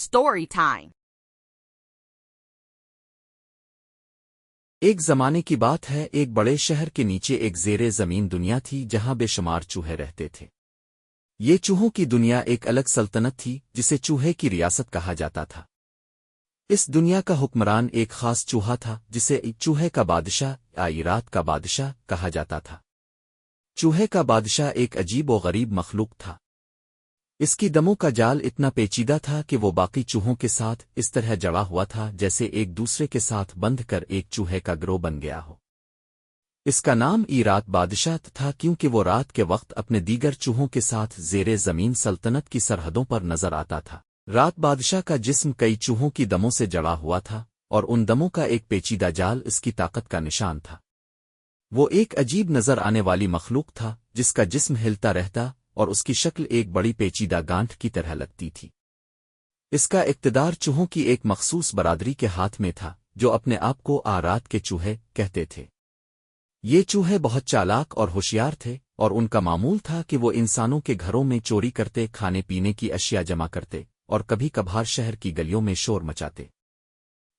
Story time. ایک زمانے کی بات ہے، ایک بڑے شہر کے نیچے ایک زیر زمین دنیا تھی جہاں بے شمار چوہے رہتے تھے۔ یہ چوہوں کی دنیا ایک الگ سلطنت تھی، جسے چوہے کی ریاست کہا جاتا تھا۔ اس دنیا کا حکمران ایک خاص چوہا تھا، جسے چوہے کا بادشاہ یا رات کا بادشاہ کہا جاتا تھا۔ چوہے کا بادشاہ ایک عجیب و غریب مخلوق تھا۔ اس کی دموں کا جال اتنا پیچیدہ تھا کہ وہ باقی چوہوں کے ساتھ اس طرح جڑا ہوا تھا جیسے ایک دوسرے کے ساتھ بند کر ایک چوہے کا گروہ بن گیا ہو۔ اس کا نام ای رات بادشاہ تھا کیونکہ وہ رات کے وقت اپنے دیگر چوہوں کے ساتھ زیر زمین سلطنت کی سرحدوں پر نظر آتا تھا۔ رات بادشاہ کا جسم کئی چوہوں کی دموں سے جڑا ہوا تھا اور ان دموں کا ایک پیچیدہ جال اس کی طاقت کا نشان تھا۔ وہ ایک عجیب نظر آنے والی مخلوق تھا جس کا جسم ہلتا رہتا اور اس کی شکل ایک بڑی پیچیدہ گانٹھ کی طرح لگتی تھی۔ اس کا اقتدار چوہوں کی ایک مخصوص برادری کے ہاتھ میں تھا، جو اپنے آپ کو آرات کے چوہے کہتے تھے۔ یہ چوہے بہت چالاک اور ہوشیار تھے، اور ان کا معمول تھا کہ وہ انسانوں کے گھروں میں چوری کرتے، کھانے پینے کی اشیاء جمع کرتے، اور کبھی کبھار شہر کی گلیوں میں شور مچاتے۔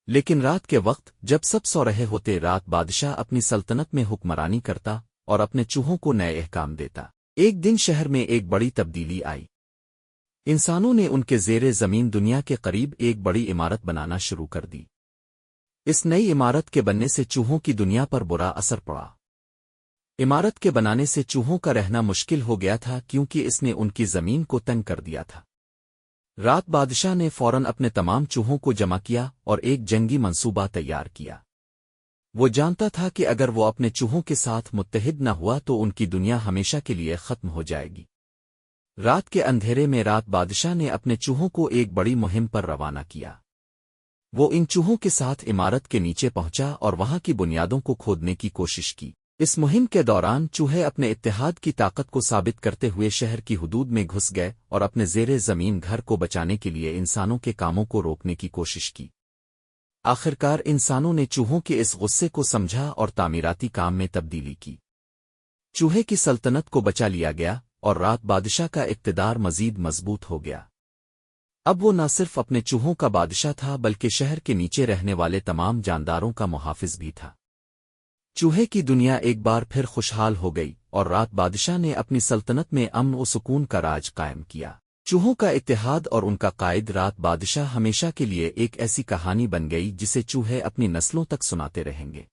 لیکن رات کے وقت جب سب سو رہے ہوتے، رات بادشاہ اپنی سلطنت میں حکمرانی کرتا اور اپنے چوہوں کو نئے احکام دیتا۔ ایک دن شہر میں ایک بڑی تبدیلی آئی۔ انسانوں نے ان کے زیر زمین دنیا کے قریب ایک بڑی عمارت بنانا شروع کر دی۔ اس نئی عمارت کے بننے سے چوہوں کی دنیا پر برا اثر پڑا۔ عمارت کے بنانے سے چوہوں کا رہنا مشکل ہو گیا تھا کیونکہ اس نے ان کی زمین کو تنگ کر دیا تھا۔ رات بادشاہ نے فوراً اپنے تمام چوہوں کو جمع کیا اور ایک جنگی منصوبہ تیار کیا۔ وہ جانتا تھا کہ اگر وہ اپنے چوہوں کے ساتھ متحد نہ ہوا تو ان کی دنیا ہمیشہ کے لیے ختم ہو جائے گی۔ رات کے اندھیرے میں رات بادشاہ نے اپنے چوہوں کو ایک بڑی مہم پر روانہ کیا۔ وہ ان چوہوں کے ساتھ عمارت کے نیچے پہنچا اور وہاں کی بنیادوں کو کھودنے کی کوشش کی۔ اس مہم کے دوران چوہے اپنے اتحاد کی طاقت کو ثابت کرتے ہوئے شہر کی حدود میں گھس گئے اور اپنے زیر زمین گھر کو بچانے کے لیے انسانوں کے کاموں کو روکنے کی کوشش کی۔ آخرکار انسانوں نے چوہوں کے اس غصے کو سمجھا اور تعمیراتی کام میں تبدیلی کی۔ چوہے کی سلطنت کو بچا لیا گیا اور رات بادشاہ کا اقتدار مزید مضبوط ہو گیا۔ اب وہ نہ صرف اپنے چوہوں کا بادشاہ تھا بلکہ شہر کے نیچے رہنے والے تمام جانداروں کا محافظ بھی تھا۔ چوہے کی دنیا ایک بار پھر خوشحال ہو گئی اور رات بادشاہ نے اپنی سلطنت میں امن و سکون کا راج قائم کیا۔ چوہوں کا اتحاد اور ان کا قائد رات بادشاہ ہمیشہ کے لیے ایک ایسی کہانی بن گئی جسے چوہے اپنی نسلوں تک سناتے رہیں گے۔